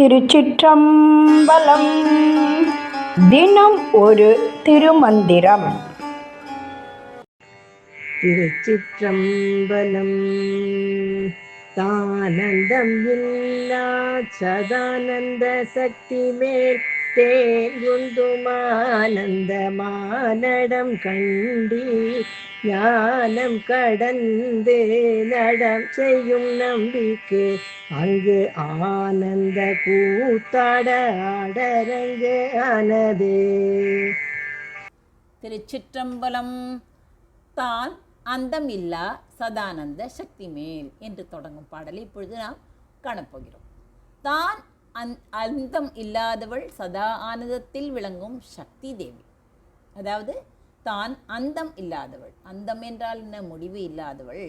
திருச்சிற்றம்பலம். தினம் ஒரு திருமந்திரம். திருச்சிற்றம்பலம். தானந்தம் இல்லா சதானந்த சக்தி மேல் தேங்குந்துமானந்த மானடம் கண்டி ஞானம் கடந்து நடம் செய்யும் நம்பிக்கை. அங்கு ஆனந்த கூத்தாட ஆடரங்கு ஆனதே. திருச்சிற்றம்பலம் தான் அந்தம் இல்லா சதானந்த சக்தி மேல் என்று தொடங்கும் பாடலை இப்பொழுது நாம் காணப்போகிறோம். தான் அந் அந்தம் இல்லாதவள் சதா ஆனந்தத்தில் விளங்கும் சக்தி தேவி. அதாவது தான் அந்தம் இல்லாதவள். அந்தம் என்றால் என்ன? முடிவு இல்லாதவள்.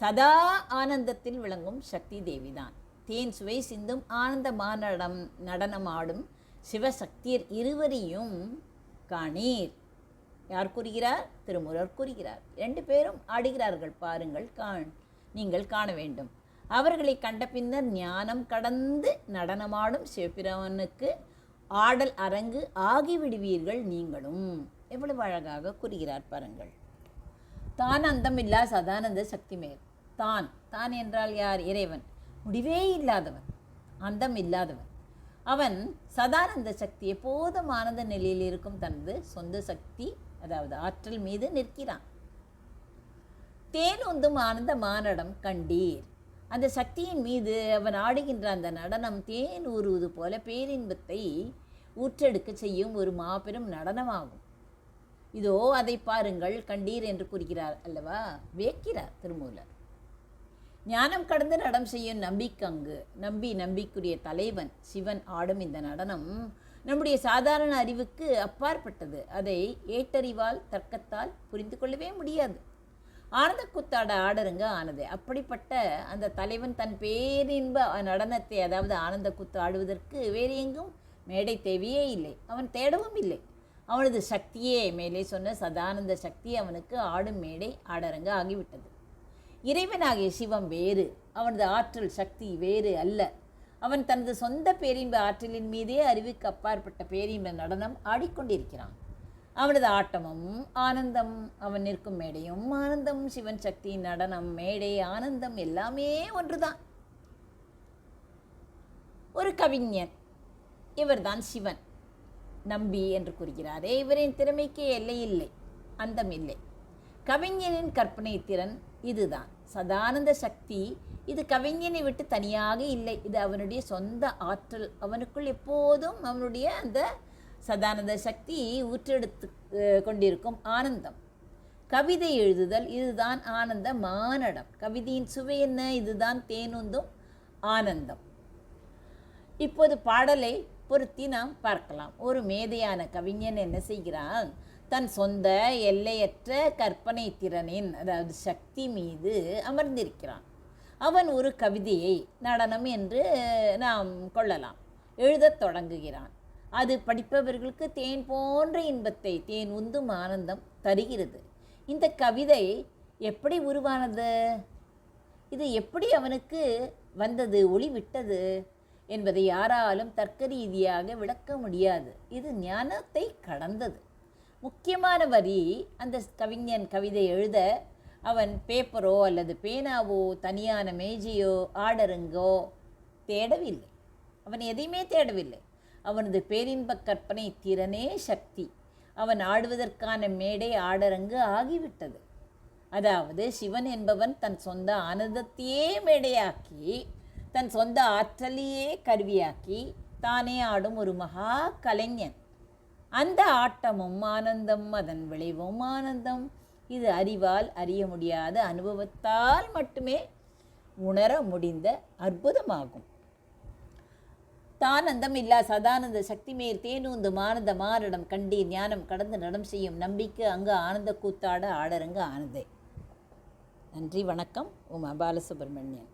சதா ஆனந்தத்தில் விளங்கும் சக்தி தேவி தான் தேன் சுவை சிந்தும் ஆனந்த நடனம் நடனமாடும் சிவசக்தியர் இருவரையும் காணீர். யார் கூறுகிறார்? திருமுருகர் கூறுகிறார். ரெண்டு பேரும் ஆடுகிறார்கள் பாருங்கள் காண் நீங்கள் காண வேண்டும். அவர்களை கண்ட பின்னர் ஞானம் கடந்து நடனமாடும் சிவபிரானுக்கு ஆடல் அரங்கு ஆகிவிடுவீர்கள் நீங்களும். எவ்வளவு அழகாக கூறுகிறார் பாருங்கள். தான் அந்தமில்லா சதானந்த சக்தி மேல் தான் தான் என்றால் யார்? இறைவன். முடிவே இல்லாதவன். அந்தம் இல்லாதவன். அவன் சதானந்த சக்தி எப்போதும் ஆனந்த நிலையில் இருக்கும் தனது சொந்த சக்தி அதாவது ஆற்றல் மீது நிற்கிறான். தேன் உந்தும் ஆனந்த மானடம் கண்டீர். அந்த சக்தியின் மீது அவன் ஆடுகின்ற அந்த நடனம் தேன் ஊறுவது போல பேரின்பத்தை ஊற்றெடுக்க செய்யும் ஒரு மாபெரும் நடனமாகும். இதோ அதை பாருங்கள் கண்டீர் என்று கூறுகிறார் அல்லவா? வேக்கிறார் திருமூலர். ஞானம் கடந்து நடம் செய்யும் நம்பிக்கங்கு நம்பி நம்பிக்குரிய தலைவன் சிவன் ஆடும் இந்த நடனம் நம்முடைய சாதாரண அறிவுக்கு அப்பாற்பட்டது. அதை ஏட்டறிவால் தர்க்கத்தால் புரிந்து கொள்ளவே முடியாது. ஆனந்த குத்தாட ஆடருங்க ஆனது. அப்படிப்பட்ட அந்த தலைவன் தன் பேரின்ப நடனத்தை அதாவது ஆனந்த குத்து ஆடுவதற்கு வேறு எங்கும் மேடை தேவையே இல்லை. அவன் தேடவும் இல்லை. அவனது சக்தியே மேலே சொன்ன சதானந்த சக்தி அவனுக்கு ஆடும் மேடை ஆடரங்க ஆகிவிட்டது. இறைவனாகிய சிவம் வேறு அவனது ஆற்றல் சக்தி வேறு அல்ல. அவன் தனது சொந்த பேரின்ப ஆற்றலின் மீதே அறிவுக்கு அப்பாற்பட்ட பேரின்ப நடனம் ஆடிக்கொண்டிருக்கிறான். அவனது ஆட்டமும் ஆனந்தம் அவன் நிற்கும் மேடையும் ஆனந்தம் சிவன் சக்தி நடனம் மேடை ஆனந்தம் எல்லாமே ஒன்றுதான். ஒரு கவிஞன் இவர்தான் சிவன். நம்பி என்று கூறுகிறாரே இவரின் திறமைக்கு எல்லை இல்லை அந்தம் இல்லை. கவிஞனின் கற்பனை திறன் இதுதான். சதானந்த சக்தி இது கவிஞனை விட்டு தனியாக இல்லை. இது அவனுடைய சொந்த ஆற்றல். அவனுக்குள் எப்போதும் அவனுடைய அந்த சதானந்த சக்தி ஊற்றெடுத்து கொண்டிருக்கும் ஆனந்தம். கவிதை எழுதுதல் இதுதான் ஆனந்த மானடம். கவிதையின் சுவை என்ன? இதுதான் தேனுந்தும் ஆனந்தம். இப்போது பாடலை பொருத்தி நாம் பார்க்கலாம். ஒரு மேதையான கவிஞன் என்ன செய்கிறான்? தன் சொந்த எல்லையற்ற கற்பனை திறனின் அதாவது சக்தி மீது அமர்ந்திருக்கிறான். அவன் ஒரு கவிதையை நடனம் என்று நாம் கொள்ளலாம். எழுதத் தொடங்குகிறான். அது படிப்பவர்களுக்கு தேன் போன்ற இன்பத்தை தேன் உந்தும் ஆனந்தம் தருகிறது. இந்த கவிதை எப்படி உருவானது? இது எப்படி அவனுக்கு வந்தது ஒளி விட்டது என்பதை யாராலும் தர்க்க ரீதியாக விளக்க முடியாது. இது ஞானத்தை கடந்தது. முக்கியமான வரி அந்த கவிஞன் கவிதை எழுத அவன் பேப்பரோ அல்லது பேனாவோ தனியான மேஜையோ ஆர்டருங்கோ தேடவில்லை. அவன் எதையுமே தேடவில்லை. அவனது பேரின்பக் கற்பனை திறனே சக்தி. அவன் ஆடுவதற்கான மேடை ஆடரங்கு ஆகிவிட்டது. அதாவது சிவன் என்பவன் தன் சொந்த ஆனந்தத்தையே மேடையாக்கி தன் சொந்த ஆற்றலையே கருவியாக்கி தானே ஆடும் ஒரு மகா கலைஞன். அந்த ஆட்டமும் ஆனந்தம் அதன் விளைவும் ஆனந்தம். இது அறிவால் அறிய முடியாத அனுபவத்தால் மட்டுமே உணர முடிந்த அற்புதமாகும். தானந்தம் இல்லா சதானந்த சக்தி மேல் தேனூந்து மானந்த மாரடம் கண்டீர் ஞானம் கடந்து நடம் செய்யும் நம்பிக்கை அங்கு ஆனந்த கூத்தாட ஆடரங்கு ஆனந்தே. நன்றி வணக்கம். உமா பாலசுப்ரமணியன்.